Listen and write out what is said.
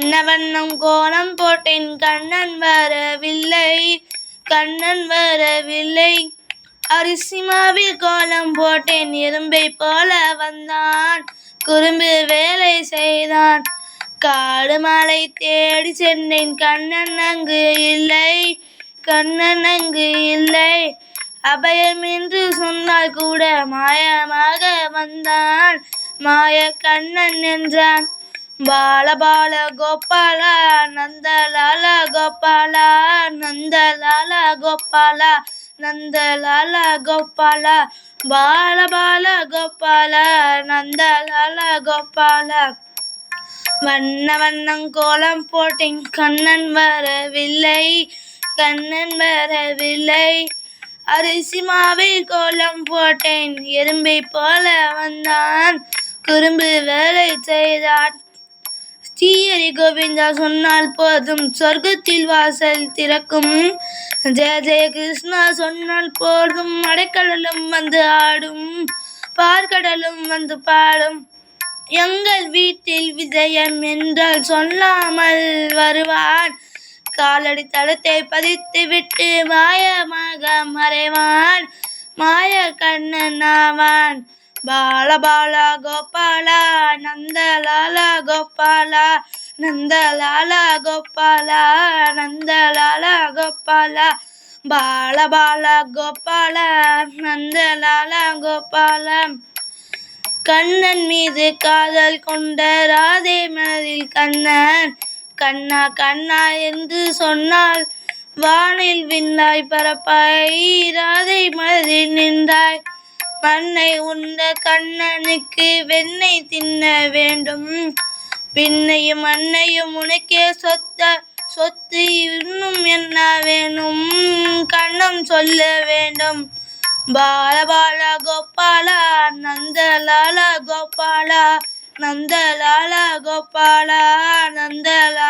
வண்ணம் கோலம் போட்டேன் கண்ணன் வரவில்லை கண்ணன் வரவில்லை. அரிசி மாவில் கோலம் போட்டேன் எறும்பை போல வந்தான் குறும்பு வேலை செய்தான். காடு மலை தேடி சென்றேன் கண்ணன் அங்கு இல்லை கண்ணன் அங்கு இல்லை. அபயம் என்று சொன்னால் கூட மாயமாக வந்தான் மாய கண்ணன் என்றான். பால பால கோபால நந்தலால கோபால நந்தலால கோபால நந்தலால கோபால பால பால கோபால நந்தலால கோபால வண்ண வண்ணம் கோலம் போட்டேன் கண்ணன் வரவில்லை கண்ணன் வரவில்லை. அரிசி மாவில் கோலம் போட்டேன் எறும்பை போல வந்தான். குறும்பு வேலை செய்தான் ஸ்ரீஹரி கோவிந்தா சொன்னால் போதும். சொர்க்கத்தில் வாசல் திறக்கும். ஜெய ஜெய கிருஷ்ணா சொன்னால் போதும். அடைக்கடலும் வந்து ஆடும். பார்க்கடலும் வந்து பாடும். எங்கள் வீட்டில் விஜயம் என்றால் சொல்லாமல் வருவான். காலடி தடத்தை பதித்து விட்டு மாயமாக மறைவான். மாய கண்ணன் ஆவான். பால பால கோபால கோபாலா கோபால நந்தலால கோபால நந்தலால கோபால பால பால கோபால நந்தலால கோபால கண்ணன் மீது காதல் கொண்ட ராதே மனதில் கண்ணன் கண்ணா கண்ணா என்று சொன்னால் வானில் விண்ணாய் பரப்பாய் ராதை மனதில் நின்றாய். மண்ணை உண்ட கண்ணனுக்கு வெண்ணெய் தின்ன வேண்டும். பின்னையும் மண்ணையும் உனக்கே சொத்த சொத்து இன்னும் என்ன வேணும்? கண்ணம் சொல்ல வேண்டும். பால பால நந்தலாலா கோபாலா நந்தலாலா கோபாலா நந்தலா நந்தலால